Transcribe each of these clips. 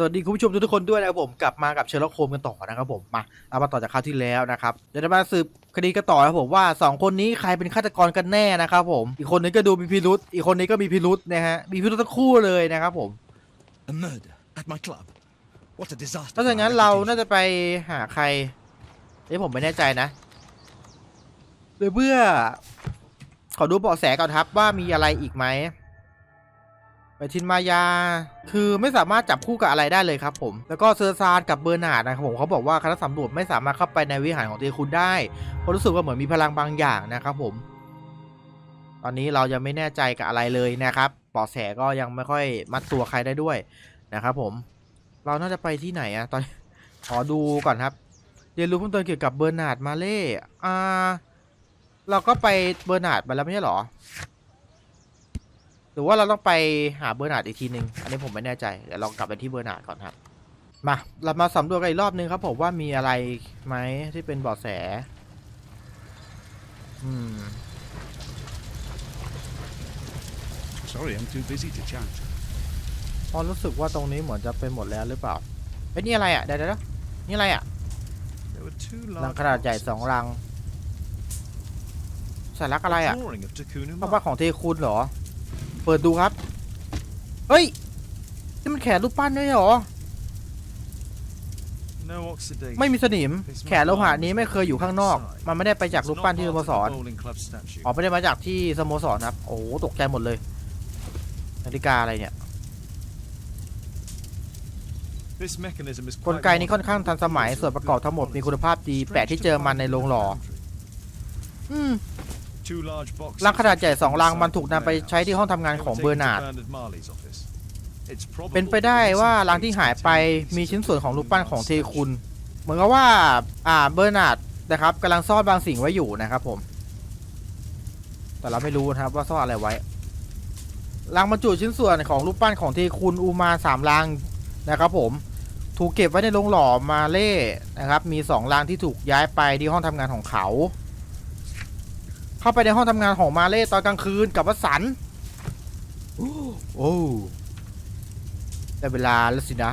สวัสดีคุณผู้ชมทุกๆคนด้วยนะครับผมกลับมากับเชอร์ล็อกโฮมกันต่อนะครับผมมาเอามาต่อจากคราวที่แล้วนะครับเดี๋ยวจะมาสืบคดีกันต่อนะครับผมว่าสองคนนี้ใครเป็นฆาตกรกันแน่นะครับผมอีกคนนึงก็ดูมีพิรุษอีกคนนี้ก็มีพิรุษนะฮะมีพิรุษทั้งคู่เลยนะครับผม A murder at my club. What a disaster. เพราะฉะ for นั้น my เรา reputation. น่าจะไปหาใครเอ้ยผมไม่แน่ใจนะหรือเพื่อ ขอดูเบาะแสก่อนครับว่ามีอะไรอีกไหม ไปทินมายา คือไม่สามารถจับคู่กับอะไรได้เลยครับผม แล้วก็เซอร์ซานกับเบอร์นาร์ดนะครับผมเขาบอกว่าคณะสำรวจไม่สามารถเข้าไปในวิหารของเทคุณได้เพราะรู้สึกว่าเหมือนมีพลังบางอย่างนะครับผม ตอนนี้เรายังไม่แน่ใจกับอะไรเลยนะครับเบาะแสก็ยังไม่ค่อยมัดตัวใครได้ด้วยนะครับผม เราน่าจะไปที่ไหนอะตอนขอดูก่อนครับ เรียนรู้เพิ่มเติมเกี่ยวกับเบอร์นาร์ดมาเล่อ่า เราก็ไปเบอร์นาร์ดมาแล้วไม่ใช่หรอ รือว่าเราต้องไปหาเบอร์นาร์ดอีกทีนึง อันนี้ผมไม่แน่ใจ เดี๋ยวลองกลับไปที่เบอร์นาร์ดก่อนครับ มา เรามาสำรวจกันอีกรอบนึงครับผมว่ามีอะไรไหมที่เป็นเบาะแส อืม Sorry, I'm too busy to chat. พอรู้สึกว่าตรงนี้เหมือนจะเป็นหมดแล้วหรือเปล่าเอ้ยนี่อะไรอะ เดี๋ยวเดี๋ยวเดี๋ยวนี่อะไรอะ There were two รัง large ขนาดใหญ่ boxes. สองรังสายลักอะไรอะ Drawing of Takunu ภาพวาดของเทคุณเหรอ เปิดดูครับ เฮ้ยนี่มันแขนรูปปั้นด้วยเหรอ ไม่มีสนิม แขนโลหะนี้ไม่เคยอยู่ข้างนอก มันไม่ได้ไปจากรูปปั้นที่สโมสร อ๋อไม่ได้มาจากที่สโมสรครับ โอ้ตกใจหมดเลย นาฬิกาอะไรเนี่ย กลไกนี้ค่อนข้างทันสมัย ส่วนประกอบทั้งหมดมีคุณภาพดี แปะที่เจอมันในโรงหล่อ อืม Two large boxes รังขนาดใหญ่สองรังมันถูกนำไปใช้ที่ห้องทำงานของเบอร์นาร์ด Marley's office. It's เป็น probable ไปได้ that this ว่า includes รังที่หายไปมีชิ้นส่วนของรูปปั้นของเทคุณ เหมือนกับว่าอ่าเบอร์นาร์ดนะครับกำลังซ่อนบางสิ่งไว้อยู่นะครับผม แต่เราไม่รู้นะครับว่าซ่อนอะไรไว้รังบรรจุชิ้นส่วนของรูปปั้นของเทคุณอูมาสามรังนะครับผมถูกเก็บไว้ในโรงหล่อมาเล่นะครับ มีสองรังที่ถูกย้ายไปที่ห้องทำงานของเขา เข้าไปในห้องทำงานของมาเล่ตอนกลางคืนกับวสันต์โอ้ได้เวลาแล้วสินะ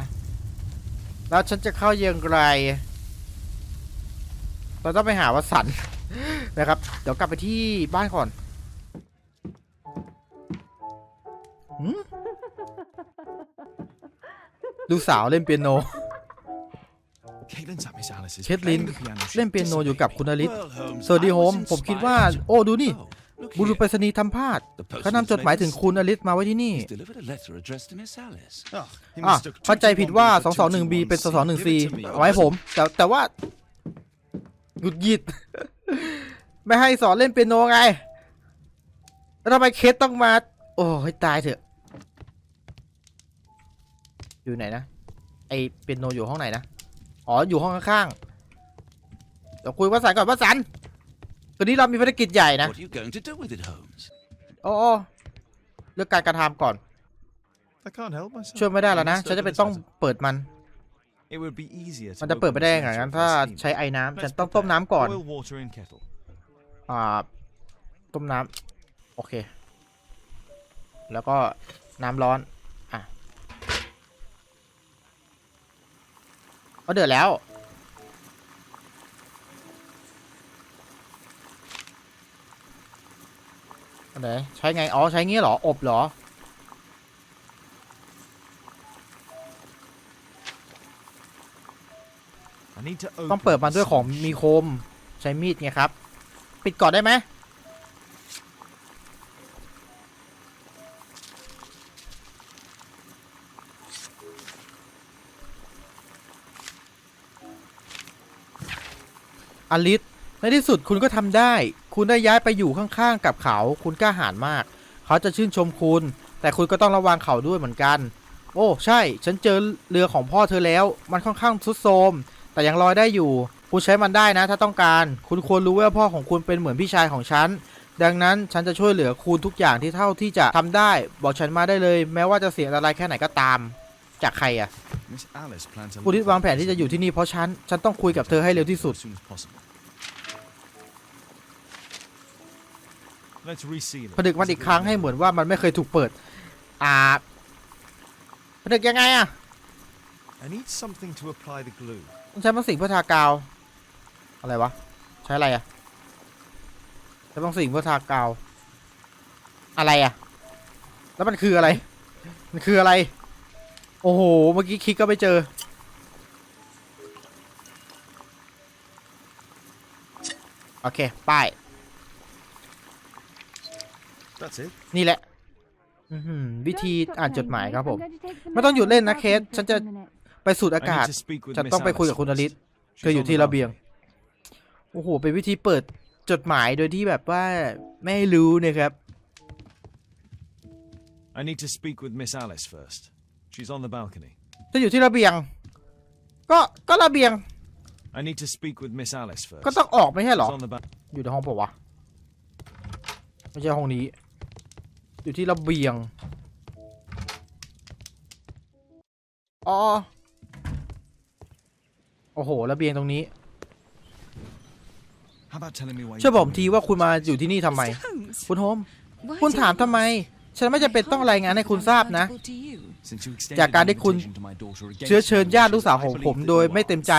แล้วฉันจะเข้ายังไงเราต้องไปหาวสันต์นะครับ เดี๋ยวกลับไปที่บ้านก่อนหืมลูกสาวเล่นเปียโน เคทลิน playing the piano. She เล่นเปียโนอยู่กับคุณอลิศ Well, Holmes, สวัสดี I โฮ was มผมคิดว่า inspired. โอ้ดูนี่ Oh, look บุรุษ here. ไปรษณีย์ทำพลาด The เขานำจดหมายถึงคุณอลิสมาไว้ที่นี่ He's delivered a letter addressed to Miss Alice. Oh, he อะ mistook เข้าใจผิดว่า 221B for 221B เป็น 221C. Give it 221C to me. เอาไว้ผม แต่แต่ว่าหยุดหยิด ไม่ให้สอนเล่นเปียโนไงแล้วทำไมเคสต้องมา โอ้ยตายเถอะ อยู่ไหนนะ ไอเปียโนอยู่ห้องไหนนะ อ๋ออยู่ห้องข้างๆเดี๋ยวคุยภาษานก่อนภาษานคืนนี้เรามีภารกิจใหญ่นะ What are you going to do with it, Holmes? โอ้โอ้เลือกการกระทำก่อน I can't help myself. ช่วยไม่ได้แล้วนะฉันจะเป็นต้องเปิดมัน It would be easier to มันจะเปิดไม่ได้ยังไง open งั้น the ถ้า sensor with ใช้ steam. ไอ้น้ำ Let's ฉันต้องต้ม prepare. น้ำก่อน Boil water in kettle. อ่า ต้มน้ำโอเค แล้วก็น้ำร้อน อะก็เดือดแล้วอันไหนใช้ไง อ๋อ ใช้งี้เหรอ อบเหรอ I need to ต้อง open เปิดมัน the ด้วยของ solution. มีคม ใช้มีดไงครับ ปิดก่อนได้ไหม อลิสในที่สุดคุณก็ทำได้ คุณได้ย้ายไปอยู่ข้างๆกับเขา คุณกล้าหาญมาก เขาจะชื่นชมคุณ แต่คุณก็ต้องระวังเขาด้วยเหมือนกัน โอ้ ใช่ ฉันเจอเรือของพ่อเธอแล้ว มันค่อนข้างทรุดโทรม แต่ยังลอยได้อยู่ คุณใช้มันได้นะ ถ้าต้องการ คุณควรรู้ว่าพ่อของคุณเป็นเหมือนพี่ชายของฉัน ดังนั้นฉันจะช่วยเหลือคุณทุกอย่างที่เท่าที่จะทำได้ บอกฉันมาได้เลย แม้ว่าจะเสียอะไรแค่ไหนก็ตาม จากใครอะ Miss Alice plans to คุณที่ live วางแผนที่จะอยู่ที่นี่เพราะฉัน ฉันต้องคุยกับเธอให้เร็วที่สุด as soon as possible. Let's reseal it. ผนึกมันอีกครั้งให้เหมือนว่ามันไม่เคยถูกเปิด อ่าผนึกยังไงอะ I need something to apply the glue. ต้องใช้บางสิ่งเพื่อทากาว อะไรวะ ใช้อะไรอะใช้บางสิ่งเพื่อทากาว อะไรอะแล้วมันคืออะไร มันคืออะไร โอ้โห เมื่อกี้คลิกก็ไม่เจอ โอเค ป้าย That's it. นี่แหละ อื้อหือวิธีอ่านจดหมายครับผมไม่ต้องหยุดเล่นนะเคส ฉันจะไปสูดอา I กาศ need to speak with จะ Miss ต้องไปคุยกับ Alice คุณอลิศ first. เธอ She's อยู่ on ที่ the ระเบียง balcony. โอ้โห เป็นวิธีเปิดจดหมายโดยที่แบบว่าไม่ให้รู้นะครับ I need to speak with Miss Alice first. She's on the balcony. จะอยู่ที่ระเบียง ก็ก็ระเบียง I need to speak with Miss Alice first. ก็ต้องออกไม่ใช่เหรอ She's on the balcony. อยู่ในห้องเปล่าวะไม่ใช่ห้องนี้ อยู่ที่ระเบียง อ๋อ โอ้โห ระเบียงตรงนี้ How about telling me why ช่วย you บอก came ที here? ว่าคุณมาอยู่ที่นี่ทำไม Holmes, คุณโฮม why คุณ did ถาม you ทำไม ask? ฉันไม่จำเป็นต้องรายงานให้คุณทราบนะ จากการที่คุณเชื้อเชิญญาติลูกสาวของผมโดยไม่เต็มใจ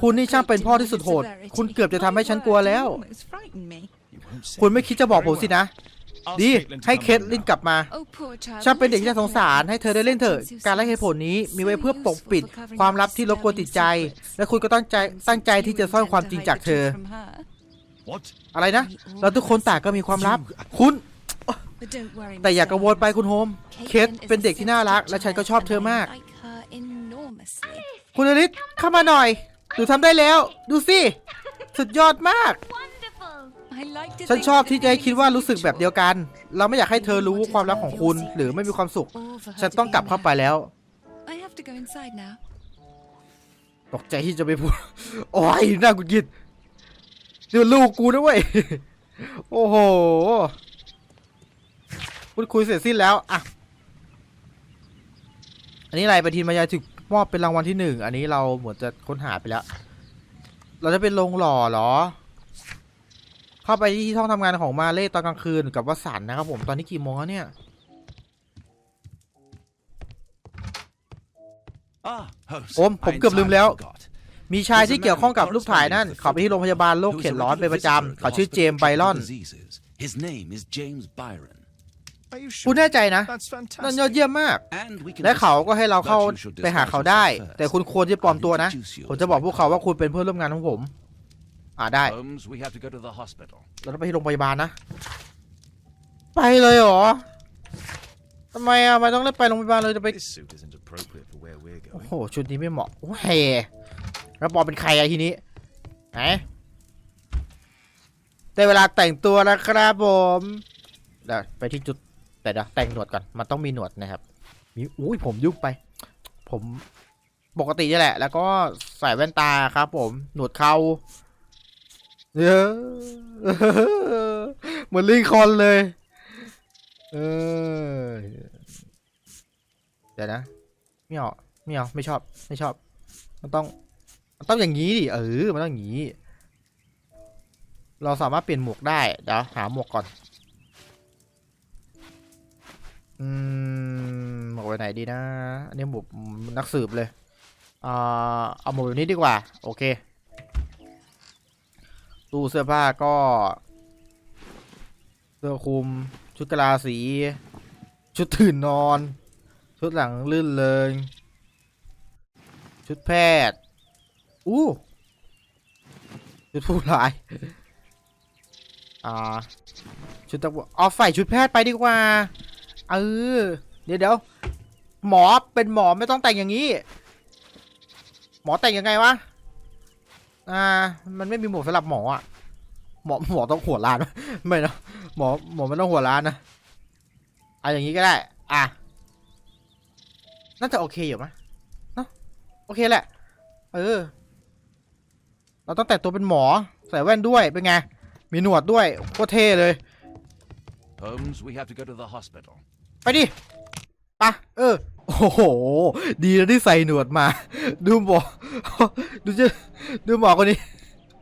คุณนี่ช่างเป็นพ่อที่สุดโหด คุณเกือบจะทำให้ฉันกลัวแล้ว คุณไม่คิดจะบอกผมสินะ ดีให้เคทลินกลับมา ฉันเป็นเด็กที่น่าสงสารให้เธอได้เล่นเถอะการไล่เหตุผลนี้มีไว้เพื่อปกปิด ความลับที่รบกวนจิตใจ และคุณก็ตั้งใจตั้งใจที่จะซ่อนความจริงจากเธอ อะไรนะ เราทุกคนต่างก็มีความลับ คุณ แต่อย่ากังวล Miss ไปคุณโฮม เคท Caitlin is เป็นเด็ก a ที่น่ารัก และฉันก็ชอบเธอ sensitive มาก child, and I like her enormously. คุณอลิศเข้ามาหน่อย หนูทำได้แล้ว ดูสิ สุดยอดมาก I like to ฉัน think ชอบ that ที่จะให้ it คิด is ว่ารู้สึกแบบเดียว mutual. กัน เราไม่อยากให้เธอรู้ความลับของคุณ หรือไม่มีความสุข All for her ฉัน to ต้อง be กลับเข้าไป happy. แล้ว I have to go inside now. ตกใจที่จะไปพูด โอ้ยน่ากุกิดเดี๋ยวลูกกูนะเว้ย โอ้โห พูดคุยเสร็จสิ้นแล้วอะอันนี้อะไรปฏิทินมายาถึกมอบเป็นรางวัลที่หนึ่งอันนี้เราเหมือนจะค้นหาไปแล้ว เราจะเป็นโรงหล่อเหรอ เข้าไปที่ห้องทำงานของมาเล่ตอนกลางคืนกับวสันต์นะครับ ผมตอนนี้กี่โมงแล้วเนี่ย Ah, Holmes. ผมผม I เกือบลืมแล้ว entirely forgot. มีชายที่เกี่ยวข้องกับรูปถ่ายนั่น เขาไปที่โรงพยาบาลโรค Who's เข็ a นร้อน regular เป็นประ visitor จำ at เขา the ชื่อเจ hospital มส์ไบรอน คุณ sure? แน่ใจนะ That's นั่นยอด fantastic. เยี่ยมมาก And we can และเขา discuss ก็ให้เรา it, เข้า but you should ไปหา disguise เขาได้ yourself first. แต่คุณควรจะปลอมตัวนะ I'll introduce you ผมจะบอก to พว my กเขาว่าคุณเป็นเพื่อนร่วมงานของผม อ่าได้ Holmes, we have to go to the hospital. เราต้องไปที่โรงพยาบาลนะ ไปเลยเหรอทำไมอะมันต้องเล่นไปโรงพยาบาลเลยจะไป This suit isn't appropriate for where we're โอ้ going. โห ชุดนี้ไม่เหมาะโอ้เฮแล้วปอมเป็นใครอะทีนี้ไหนได้เวลาแต่งตัวแล้วครับผมเดี๋ยวไปที่จุด แต่เดี๋ยวแต่งหนวดก่อน มันต้องมีหนวดนะครับ มีอุ้ยผมยุบไป ผมปกตินี่แหละ แล้วก็ใส่แว่นตาครับผม หนวดเขาเยอะเหมือนลิงคอล์นเลย เออ เดี๋ยวนะไม่เอาไม่เอาไม่ชอบ ไม่ชอบ มันต้อง มันต้องอย่างนี้ดิ เออ มันต้องอย่างนี้ เราสามารถเปลี่ยนหมวกได้ เดี๋ยวหาหมวกก่อน อืมหมวกไปไหนดีนะ อันนี้หมวกนักสืบเลยอ่าเอาหมวกแบบนี้ดีกว่า โอเค ตู้เสื้อผ้าก็ เสื้อคลุม ชุดกะลาสี ชุดตื่นนอน ชุดหลังลื่นเลยชุดแพทย์ อู้ ชุดผู้ร้าย อ่า ชุดตำรวจเอาใส่ชุดแพทย์ไปดีกว่า เออเดี๋ยวเดี๋ยวหมอเป็นหมอไม่ต้องแต่งอย่างนี้ หมอแต่งยังไงวะอ่า มันไม่มีหมวกสำหรับหมออะ หมอหมอต้องหัวล้านไม่นะหมอหมอไม่ต้องหัวล้านนะเอาอย่างนี้ก็ได้ อะน่าจะโอเคอยู่มั้ยเนอะโอเคแหละ เออ เราต้องแต่งตัวเป็นหมอ ใส่แว่นด้วยเป็นไง มีหนวดด้วยโคตรเท่เลย Holmes, we have to go to the hospital. ไปดิไปะเออ โอ้โห ดีนะที่ใส่หนวดมา ดูหมอดูจะดูหมอคนนี้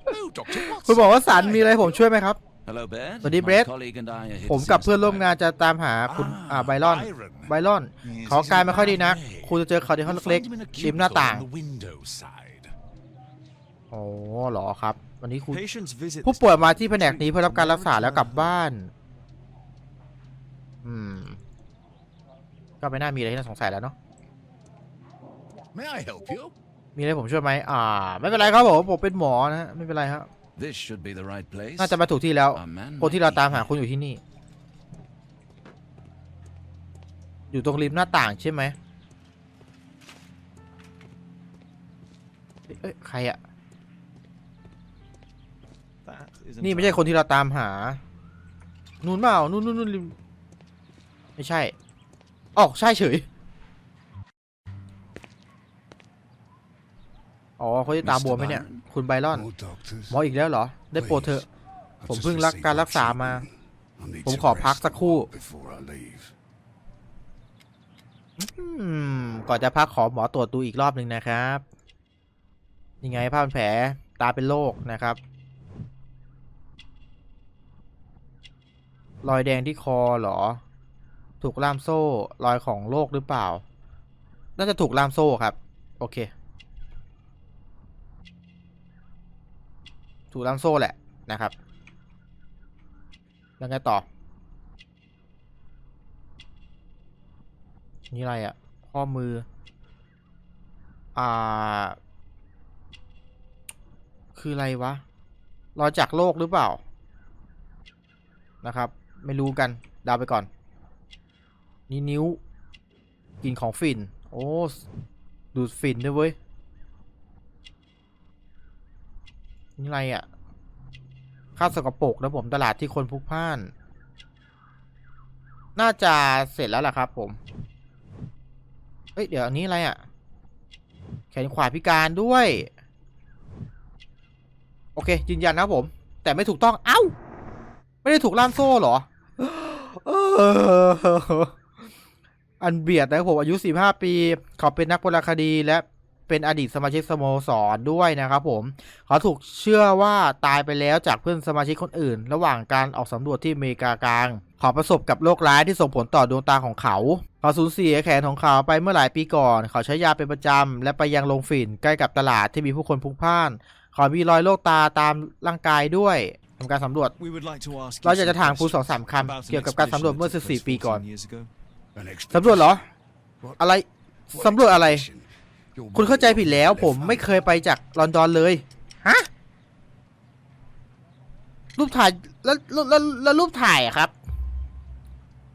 Oh, Dr. คุณ Watson. บอกว่าสันมีอะไรให้ผมช่วยไหมครับ Hello, Bed. Buddy My Brett. colleague and I are here ผม to กับ see เพื่อน Mr. ร่วมงาน Byron. จะตามหาคุณอ่าไบรอน ไบรอน Yes, เขากายไม่ค่อยดีนะ he's in คุณจะเจอเขาในห้อง You'll เล็ก find him in a ๆริมหน้า cubicle ต่าง on the window side. โอ้เหรอครับ วันนี้คุณ Patients visit ผู้ป่วยมาที่แผนกนี้เพื่อรับการรักษาแล้วกลับบ้าน อืม ก็ไม่น่ามีอะไรที่น่าสงสัยแล้วเนาะ May I help you? มีอะไรผมช่วยไหมอ่า ไม่เป็นไรครับผมผมเป็นหมอนะฮะไม่เป็นไรครับ This should be the right place. น่าจะมาถูกที่แล้ว A man คนที่เรา might ตาม be หา here. คุณอยู่ที่นี่ อยู่ตรงริมหน้าต่างใช่ไหมเอ้ยเอ้ยใครอะ That isn't นี่ไม่ใช่คนที่เราตามหา นู่นเปล่านู่นนู่นนู่นริมไม่ใช่ อ๋อใช่เฉย อ๋อเขาจะตาบวมไหมเนี่ย คุณไบรอน More doctors. หมออีกแล้วเหรอ ได้โปรดเถอะ I've ผม just เพิ่งรับ received การรักษา my มา treatment. I need ผม to ขอพัก rest สักครู่ before I leave. อืมก่อนจะพักขอหมอตรวจดูอีกรอบหนึ่งนะครับ ยังไงผ้าพันแผลตาเป็นโรคนะครับ รอยแดงที่คอเหรอ ถูกล่ามโซ่รอยของโรคหรือเปล่า น่าจะถูกล่ามโซ่ครับ โอเค ถูกล่ามโซ่แหละนะครับแล้วไงต่อ นี่อะไรอะ่ะ ข้อมือ อ่า คืออะไรวะ รอยจากโลกหรือเปล่า นะครับ ไม่รู้กัน ดาวไปก่อน นี่นิ้วกลินของฝิ่น โอ้ ดูดฝิ่นด้วยเว้ย นี่อะไรอะ่ะค่าสกปรกนะผมตลาดที่คนพลุกพ่าน น่าจะเสร็จแล้วล่ะครับ ผม เฮ้ย เดี๋ยวอันนี้อะไรอะ่ะ แขนขวาพิการด้วย โอเค ยืนยันนะผม แต่ไม่ถูกต้อง เอ้า ไม่ได้ถูกล่ามโซ่เหรอ เออ อันเบียดนะครับผมอายุ 45 ปี เขาเป็นนักโบราณคดีและเป็นอดีตสมาชิกสโมสรด้วยนะครับผม เขาถูกเชื่อว่าตายไปแล้วจากเพื่อนสมาชิกคนอื่น ระหว่างการออกสำรวจที่อเมริกากลาง เขาประสบกับโรคร้ายที่ส่งผลต่อดวงตาของเขา เขาสูญเสียแขนของเขาไปเมื่อหลายปีก่อน เขาใช้ยาเป็นประจำ และไปยังโรงฝิ่นใกล้กับตลาดที่มีผู้คนพลุกพล่าน เขามีรอยโรคตาตามร่างกายด้วยทำการสำรวจ We would like to ask เรา you อยากจะ some ถามคุณสอง questions สามค about ำ an เกี่ยวกับการสำรวจ expedition เมื่อ that took 14ปี place ก่อน 14 years ago. An สำรวจเหรอ What? อะไร What สำรวจอะไร expedition? Your คุณเข้าใจผิดแล้ว mother ผมไม่เคยไปจากลอนดอนเลย ฮะ รูปถ่ายแล้วแล้วแล้วแล้วรูปถ่ายอะครับ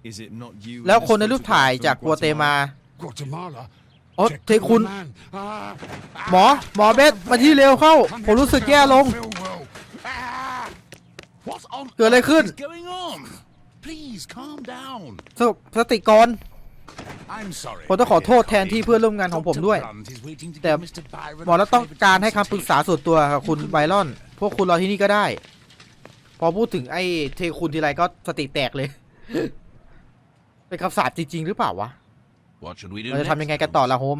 Is it not you in แล้ว this คนในรูปถ่าย photograph จาก from กัวเตมา Guatemala. โอ้ Check เทคุณ the man. Ah, หมอ หมอเบสมาที่เร็วเข้า ผมรู้สึกแย่ลง feel well. Ah, What on เกิดอะไรขึ้น is going on? Please calm down. สงบสติก่อน I'm sorry. ผมต้องขอโทษแทนที่เพื่อนร่วมงานของผมด้วย Dr. Blunt is waiting to แต่ give Mr. Byron หมอแล้วต้อง a การให้ private คำปรึกษาส่วนตัวกับคุณไบรอน พวกคุณรอที่นี่ก็ได้ พอพูดถึงไอ้เทคุณทีไรก็สติแตกเลย เป็นคำสาปจริง ๆ หรือเปล่าวะ What should we do เราจะ next, ทำยังไงกันต่อ Holmes? ละโฮม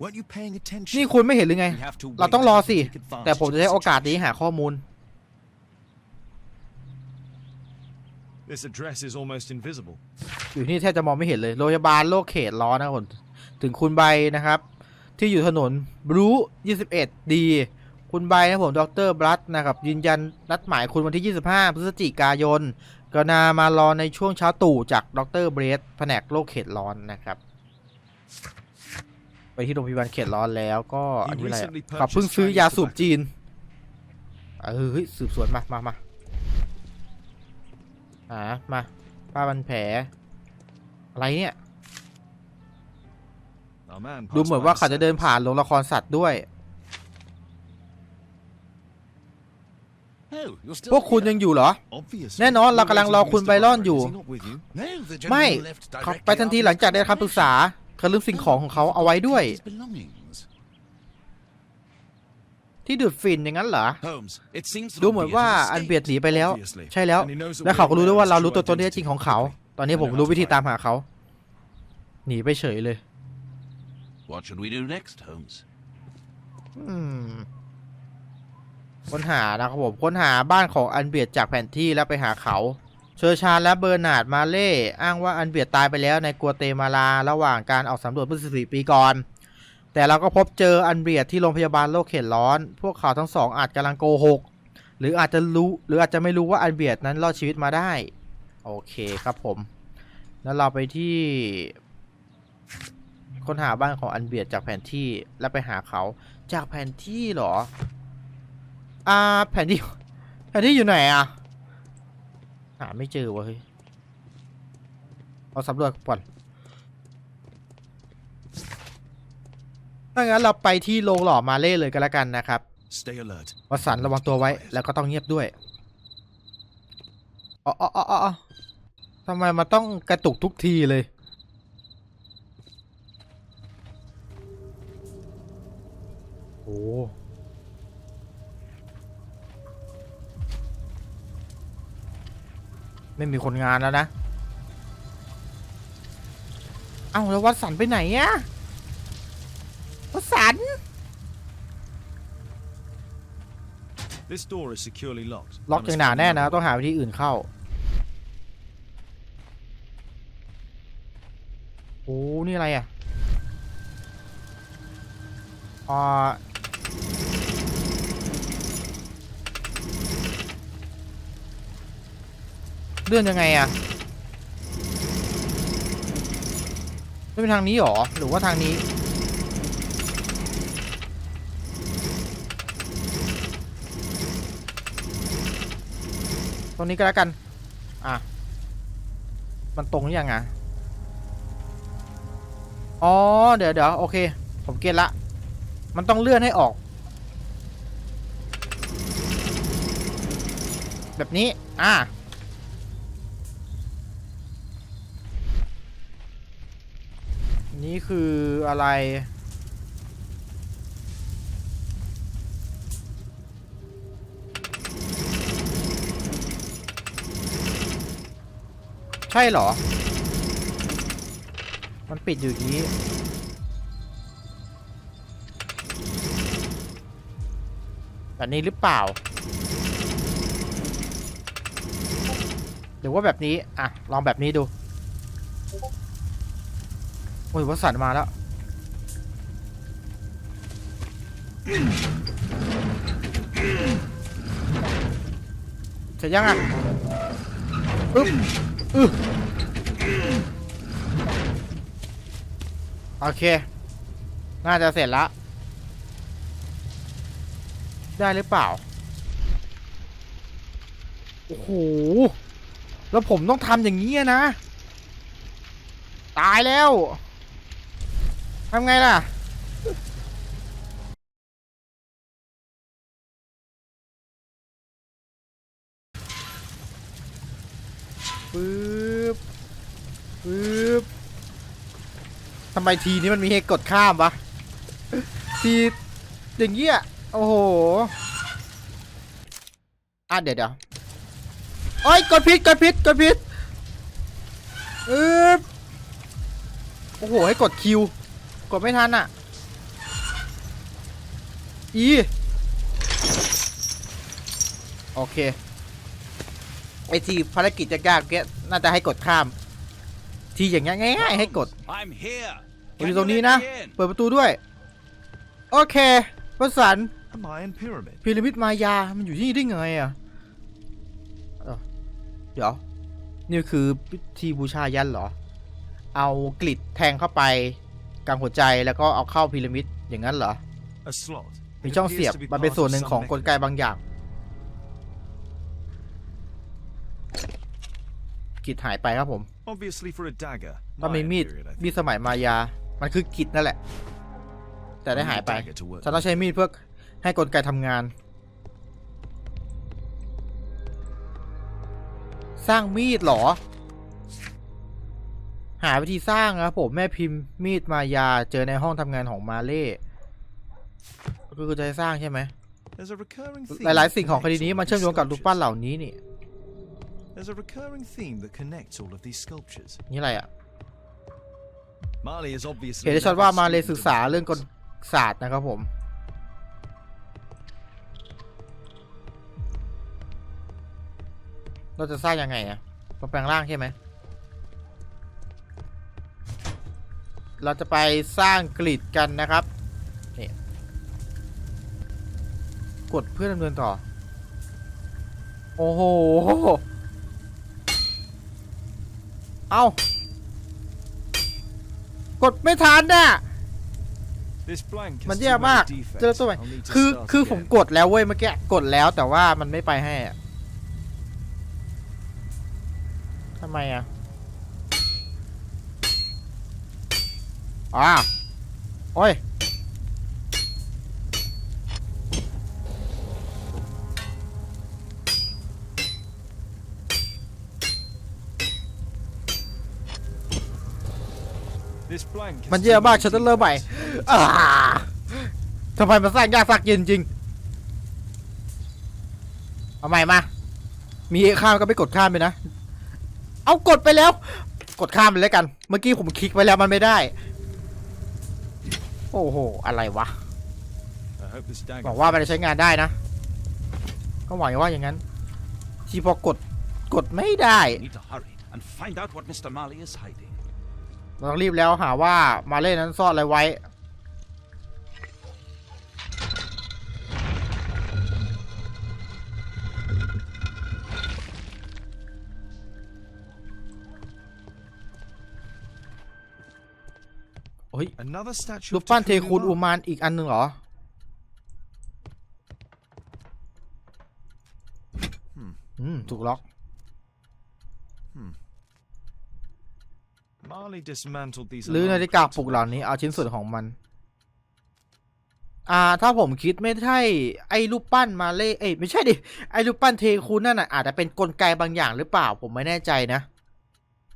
Weren't you paying attention? นี่คุณไม่เห็นหรือไง We have to เรา wait ต้องรอ until สิ we take advantage แต่ผมจะใช้ of the โอกาสนี้หาข้อมูล This address is almost invisible. อยู่นี่แทบจะมองไม่เห็นเลย โรงพยาบาลโรคเขตร้อนนะครับผมถึงคุณใบนะครับ ที่อยู่ถนนบรู21 ดี คุณใบนะครับผม ดรบลัตนะครับ ยืนยันนัดหมายคุณวันที่ 25 พฤศจิกายนกนามารอในช่วงเช้าตู่จากดรเบรสแผนกโรคเขตร้อนนะครับ ไปที่โรงพยาบาลเขตร้อนแล้วก็อันนี้อะไรอะ recently purchased เขาเพิ่งซื้อยาสูบ Chinese จีน เออเฮ้ยสืบสวนมามามา หามาผ้าพันแผลอะไรเนี่ย Our man ดู passed เหมือน by ว่า the เขาจะเดิน service. ผ่านโรงละครสัตว์ด้วย Oh, you're still พวกคุณ here. ยังอยู่เหรอ Obviously. แน่นอนเรากำลังรอ Waiting for คุณ Mr. ไบรอน Byron. อยู่ Is he not with you? No, the ไม่ gentleman left เขา directly ไปทันทีหลังจากได้รับคำปรึกษาเขาลืมสิ่งของของเขาเอาไว้ด้วย His belongings. ที่ดูดฝิ่นอย่างนั้นเหรอ Holmes, it seems ดูเหมือนว่า Lobby has อันเบียดหนีไปแล้ว Obviously. ใช่แล้ว And he knows that และเขาก็รู้ด้วยว่า we're เรา aware รู้ of ตัว his ต true นที่จริงของเขา ตอนนี้ผม I know รู้วิธี how to ตามหาเขา หนีไปเฉยเลย What should we do next, Holmes? อืมค้นหานะครับผมค้นหาบ้านของอันเบียดจากแผนที่แล้วไปหาเขา เชอร์ชาญและเบอร์นาร์ดมาเล่อ้างว่าอันเบียดตายไปแล้วในกัวเตมาลา ระหว่างการออกสำรวจเมื่อ14ปีก่อน แต่เราก็พบเจออันเบียดที่โรงพยาบาลโลกเขตร้อน พวกเขาทั้งสองอาจกำลังโกหก หรืออาจจะรู้หรืออาจจะไม่รู้ว่าอันเบียดนั้นรอดชีวิตมาได้ โอเคครับผม แล้วเราไปที่ค้นหาบ้านของอันเบียดจากแผนที่แล้วไปหาเขาจากแผนที่หรอ อ่าแผนที่ แผนที่อยู่ไหนอะหาไม่เจอวะเฮ้ยเอาสำรวจก่อน ถ้างั้นเราไปที่โรงหล่อมาเล่เลยก็แล้วกันนะครับ Stay alert. วสันต์ระวังตัวไว้แล้วก็ต้องเงียบด้วยอ๋ออ๋ออ๋ออ๋อทำไมมันต้องกระตุกทุกทีเลยโอ้ไม่มีคนงานแล้วนะ เอ้าแล้ววัดสันไปไหนอะ วัดสัน This door is securely locked. ล็อก I อย่าง must หนา find แน่นะ another ต้องหาวิธีอื่นเข้า โอ้นี่อะไรอะอ่าเลื่อนยังไงอะเลื่อนไปทางนี้หรอ หรือว่าทางนี้ ตรงนี้ก็แล้วกัน อะ มันตรงหรือยังอะ อ๋อ เดี๋ยวเดี๋ยวโอเค ผมเก็ตละ มันต้องเลื่อนให้ออก แบบนี้ อะนี่คืออะไร ช่เหรอ มันปิดอยู่อย่างนี้ แบบนี้หรือเปล่า หรือว่าแบบนี้ อะ ลองแบบนี้ดู โอ้ยวัสันต์มาแล้ว เสร็จยังอะอึ๊บอึ๊บ โอเค น่าจะเสร็จละ ได้หรือเปล่า โอ้โห แล้วผมต้องทำอย่างนี้นะ ตายแล้ว ทำไงล่ะ ปึ๊บทำไมทีนี้มันมีให้กดข้ามวะทีอย่างเงี้ยโอ้โหอะเดี๋ยวเดี๋ยวโอ้ยกดผิดกดผิดกดผิดอึ๊บโอ้โห ให้กดคิว กดไม่ทันอะ อี โอเค ไอทีภารกิจยากๆเนี้ยน่าจะให้กดข้าม ทีอย่างเงี้ยง่ายๆให้กด I'm here. อยู่ตรงนี้นะ เปิดประตูด้วย โอเคประสาน A Mayan pyramid. พีระมิดมายา มันอยู่ที่นี่ได้ไงอะเอ้าเดี๋ยว นี่คือพิธีบูชายันเหรอ เอากลิดแทงเข้าไปกลางหัวใจแล้วก็เอาเข้าพีระมิดอย่างนั้นเหรอ A slot. มี It ช่อง appears เสียบ to be มันเป็น part ส่วน of หนึ่ง some ของกลไก mechanism. บางอย่างกิดหายไปครับผม Obviously for a dagger. ก็มี Mayan มีด period, I think. มีดสมัยมายา มันคือกิดนั่นแหละ แต่ได้หายไป Dagger to work ฉันต้องใช้มีดเพื่อให้กลไกทำงาน สร้างมีดเหรอ หาวิธีสร้างครับผมแม่พิมพ์มีดมายา เจอในห้องทำงานของมาเล่ก็คือจะให้สร้างใช่ไหม There's a recurring ห theme ลาย that ๆสิ่งของคดี connects นี้ all มัน of เชื่อม these โยงกับรูปปั้น sculptures. เหล่านี้นี่ There's a recurring theme that connects all of these sculptures. นี่อะไรอะ Marley is obviously เห็นได้ an ชัดว่า avid มาเลย student ศึก of ษา the เรื่องกล arts. ศาสตร์นะครับผม เราจะสร้างยังไงอะต้องแปลงร่างใช่ไหม เราจะไปสร้างกริดกันนะครับ นี่ กดเพื่อดำเนินต่อ โอ้โห เอากดไม่ทันน่ะ This blank has มัน too แย่มาก many defects. เจอตัวใหม่ I'll need to คือ start คือผม again. กดแล้วเว้ยเมื่อกี้กดแล้วแต่ว่ามันไม่ไปให้อะทำไมอะอ่าโอ้ย This blank has มัน too เยอะมาก many ฉันต้องเริ่มใหม่ defects. อ่าทำไมมันสร้างยากสักเย็นจริง เอาใหม่มา มีข้ามก็ไม่กดข้ามไปนะ เอากดไปแล้ว กดข้ามไปแล้วกัน เมื่อกี้ผมคลิกไปแล้วมันไม่ได้ โอ้โห อะไรวะ I hope this dagger บอกว่ามันจะใช้งานได้นะ ก็หวังว่าอย่างนั้น ที่พอกด กดไม่ได้ We need to hurry and find out what Mr. Marley is hiding. เราต้องรีบแล้วหาว่ามาเล่นนั้นซ่อนอะไรไว้ โอ้ย Another statue รู of ปปั้นเทคูน Takuma. อุมานอีกอันหนึ่งเหรอ อืม ถูกล็อก Marley dismantled these หรือ alarm นาฬิกา clocks ปลุก with เหล่านี้เอาชิ้นส่วนของมัน อ่า ถ้าผมคิดไม่ใช่ไอ้รูปปั้นมาเล่เอ้ยไม่ใช่ดิไอ้รูปปั้นเทคูนนั่นน่ะอาจจะเป็นกลไกบางอย่างหรือเปล่า ผมไม่แน่ใจนะ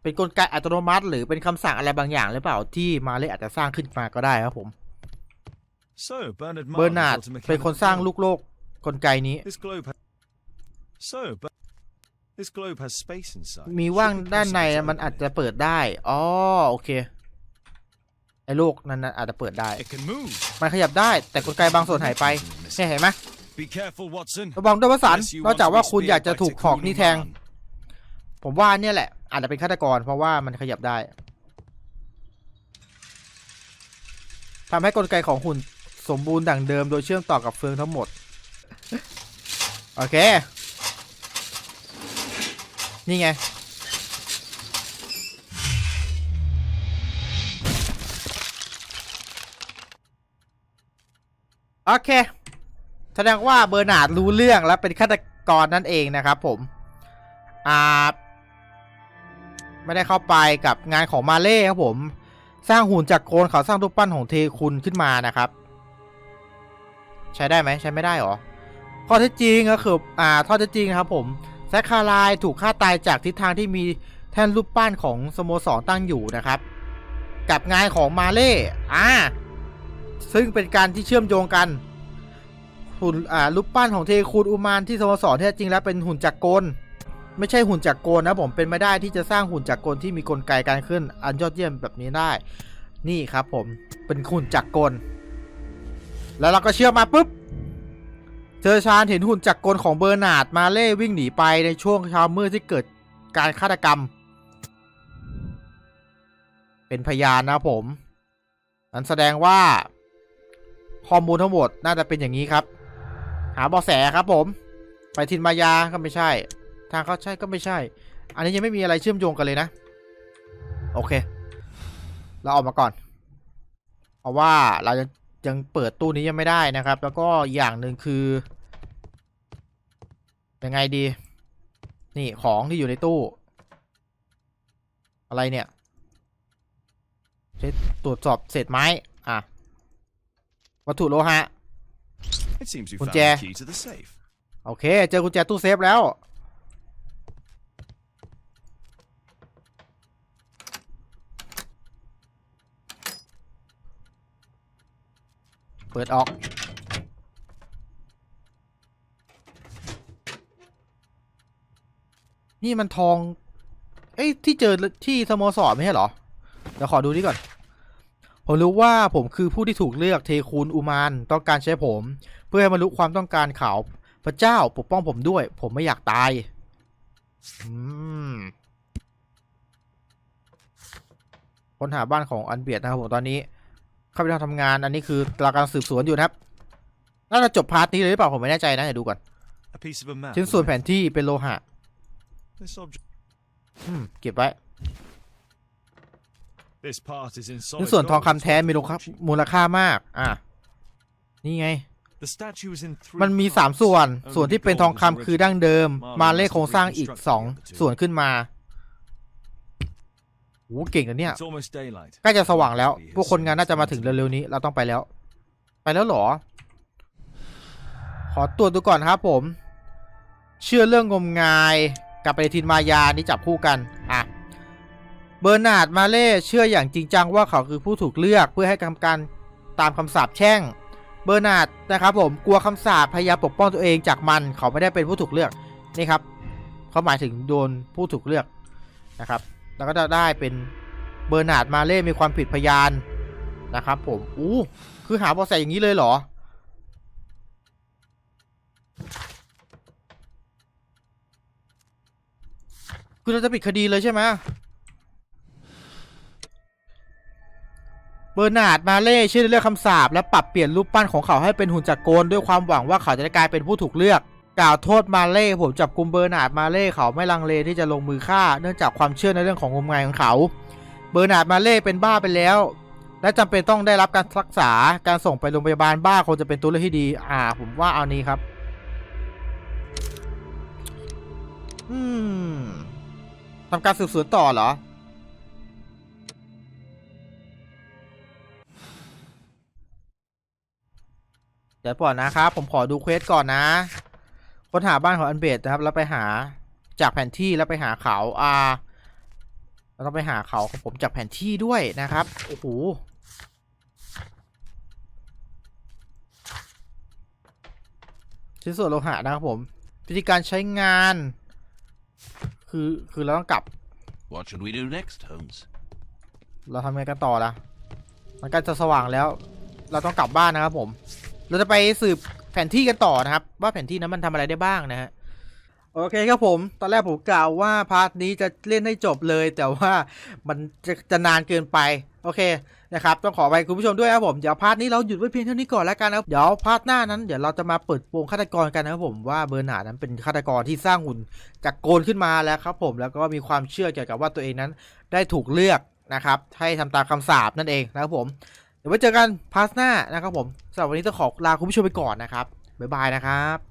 เป็นกลไกอัตโนมัติ หรือเป็นคำสั่งอะไรบางอย่างหรือเปล่าที่มาเล่อาจจะสร้างขึ้นมาก็ได้ครับผม So Bernard เบอร์ Marley นาร์ด built a เป็นคน mechanical สร้าง globe. ลูกโลกกลไกนี้ This globe has So but this globe has space inside. มี Should ว่าง be ด้านใน possible to มัน open อาจ it. จะเปิดได้อ๋อโอเคไอ้โลกนั้นน่ะอาจจะเปิดได้ It can move. มันขยับได้แต่กลไกบางส่วนหายไปเนี่ยเห็นไหม Be careful, Watson. ระวังด้วยวสัน Unless you นอกจาก want to ว่า be คุณอยาก speared จะ by ถูกหอก Takuma นี่แทง Man. ผมว่าเนี่ยแหละ อาจจะเป็นฆาตกร เพราะว่ามันขยับได้ทำให้กลไกของหุ่นสมบูรณ์ดั่งเดิม โดยเชื่อมต่อกับเฟืองทั้งหมด โอเค นี่ไง โอเค แสดงว่าเบอร์นาร์ดรู้เรื่องและเป็นฆาตกรนั่นเองนะครับผม อ่า ไม่ได้เข้าไปกับงานของมาเล่ครับผม สร้างหุ่นจากโคนเขาสร้างรูปปั้นของเทคุณขึ้นมานะครับ ใช้ได้ไหมใช้ไม่ได้หรอข้อเท็จจริงก็คือ อ่าข้อเท็จจริงนะครับผม แซคคารายถูกฆ่าตายจากทิศทางที่มีแท่นรูปปั้นของสโมสรตั้งอยู่นะครับ กับงานของมาเล่อ่าซึ่งเป็นการที่เชื่อมโยงกัน หุ่นอ่ารูปปั้นของเทคูนอุมานที่สโมสรแท้จริงแล้วเป็นหุ่นจักรกล ไม่ใช่หุ่นจักรกลนะผมเป็นไม่ได้ที่จะสร้างหุ่นจักรกลที่มีกลไกการขึ้น อันยอดเยี่ยมแบบนี้ได้ นี่ครับผมเป็นหุ่นจักรกล แล้วเราก็เชื่อมาปุ๊บ เจอชาญเห็นหุ่นจักรกลของเบอร์นาร์ดมาเล่วิ่งหนีไปในช่วงเช้ามืดที่เกิดการฆาตกรรม เป็นพยานนะผม นั้นแสดงว่า ข้อมูลทั้งหมดน่าจะเป็นอย่างนี้ครับ หาเบาะแสครับผม ไปทินมายาก็ไม่ใช่ ทางเขาใช่ก็ไม่ใช่ อันนี้ยังไม่มีอะไรเชื่อมโยงกันเลยนะ โอเค เราออกมาก่อน เพราะว่าเรายัง ยังเปิดตู้นี้ยังไม่ได้นะครับ แล้วก็อย่างหนึ่งคือยังไงดี นี่ของที่อยู่ในตู้ อะไรเนี่ยเช็คตรวจสอบเศษไม้ อะ วัตถุโลหะ It seems you กุญ found แจ the key to the safe. โอเค เจอกุญแจตู้เซฟแล้ว เปิดออก นี่มันทอง เอ้ยที่เจอที่สโมสรไม่ใช่เหรอ เดี๋ยวขอดูนี่ก่อน ผมรู้ว่าผมคือผู้ที่ถูกเลือกเทคูนอุมานต้องการใช้ผม เพื่อให้บรรลุความต้องการเขาพระเจ้าปกป้องผมด้วย ผมไม่อยากตาย อืมค้นหาบ้านของอันเบียดนะครับผมตอนนี้ เข้าไปทำงาน อันนี้คือเรากำลังสืบสวนอยู่นะครับ น่าจะจบพาร์ทนี้เลยหรือเปล่าผมไม่แน่ใจนะเดี๋ยวดูก่อน A piece of a map. ชิ้นส่วน with แผนที่เป็นโลหะ This object. อืมเก็บไว้ This part is in ชิ้น solid ส่วนทอง gold. คำแท้มีมูลค่ามูลค่ามาก อะ นี่ไง The statue is in three มันมีสาม parts. ส่วน Only ส่วนที่เป็น gold ทอง is คำคือดั้งเดิม มาเลขโครงสร้างอีกสองส่วนขึ้นมา โอ้เก่งอันเนี่ย It's almost daylight. ใกล้จะสว่างแล้ว พวกคนงานน่าจะมาถึงเร็วๆนี้ เราต้องไปแล้ว ไปแล้วเหรอ ขอตรวจดูก่อนครับผม เชื่อเรื่องงมงายกับปฏิทินมายานี่จับคู่กัน อะ เบอร์นาร์ดมาเล่เชื่ออย่างจริงจังว่าเขาคือผู้ถูกเลือกเพื่อให้ทำการตามคำสาปแช่ง เบอร์นาร์ดนะครับผมกลัวคำสาปพยายามปกป้องตัวเองจากมันเขาไม่ได้เป็นผู้ถูกเลือกนี่ครับเขาหมายถึงโดนผู้ถูกเลือกนะครับ แล้วก็จะได้เป็นเบอร์นาร์ดมาเล่มีความผิดพยานนะครับผมอู้คือหาเบอแสอย่างนี้เลยเหรอ คือเราจะปิดคดีเลยใช่ไหมเบอร์นาร์ดมาเล่เชื่อเรื่องคำสาปและปรับเปลี่ยนรูปปั้นของเขาให้เป็นหุ่นจักรโกลด้วยความหวังว่าเขาจะได้กลายเป็นผู้ถูกเลือก กล่าวโทษมาเล่ผมจับกุมเบอร์นาร์ดมาเล่เขาไม่ลังเลที่จะลงมือฆ่า เนื่องจากความเชื่อในเรื่องของงมงายของเขา เบอร์นาร์ดมาเล่เป็นบ้าไปแล้ว และจำเป็นต้องได้รับการรักษาการส่งไปโรงพยาบาลบ้าคงจะเป็นตัวเลือกที่ดี อ่า ผมว่าเอานี้ครับ อืมทำการสืบสวนต่อเหรอเดี๋ยวก่อนนะครับ ผมขอดูเควสก่อนนะ ค้นหาบ้านของอันเบดนะครับ แล้วไปหาจากแผนที่แล้วไปหาเขาอ่าแล้วต้องไปหาเขาของผมจากแผนที่ด้วยนะครับ โอ้โหชิ้นส่วนโลหะนะครับผม วิธีการใช้งาน คือ คือเราต้องกลับ What should we do next, Holmes? เราทำไงกันต่อล่ะมันก็จะสว่างแล้ว เราต้องกลับบ้านนะครับผม เราจะไปสืบ แผนที่กันต่อนะครับ ว่าแผนที่นั้นมันทำอะไรได้บ้างนะฮะโอเคครับผม ตอนแรกผมกล่าวว่าพาร์ทนี้จะเล่นให้จบเลย แต่ว่ามันจะจะนานเกินไป โอเคนะครับ ต้องขอไปคุณผู้ชมด้วยครับผม เดี๋ยวพาร์ทนี้เราหยุดไว้เพียงเท่านี้ก่อนแล้วกันนะครับ เดี๋ยวพาร์ทหน้านั้นเดี๋ยวเราจะมาเปิดโปงฆาตกรกันนะครับผมว่าเบอร์นาร์ดนั้นเป็นฆาตกรที่สร้างหุ่นจากโกนขึ้นมาแล้วครับผม แล้วก็มีความเชื่อเกี่ยวกับว่าตัวเองนั้นได้ถูกเลือกนะครับให้ทำตามคำสาปนั่นเองนะครับผม เดี๋ยวไว้เจอกันพาร์ทหน้านะครับผมสำหรับวันนี้ต้องขอลาคุณผู้ชมไปก่อนนะครับบ๊ายบายนะครับ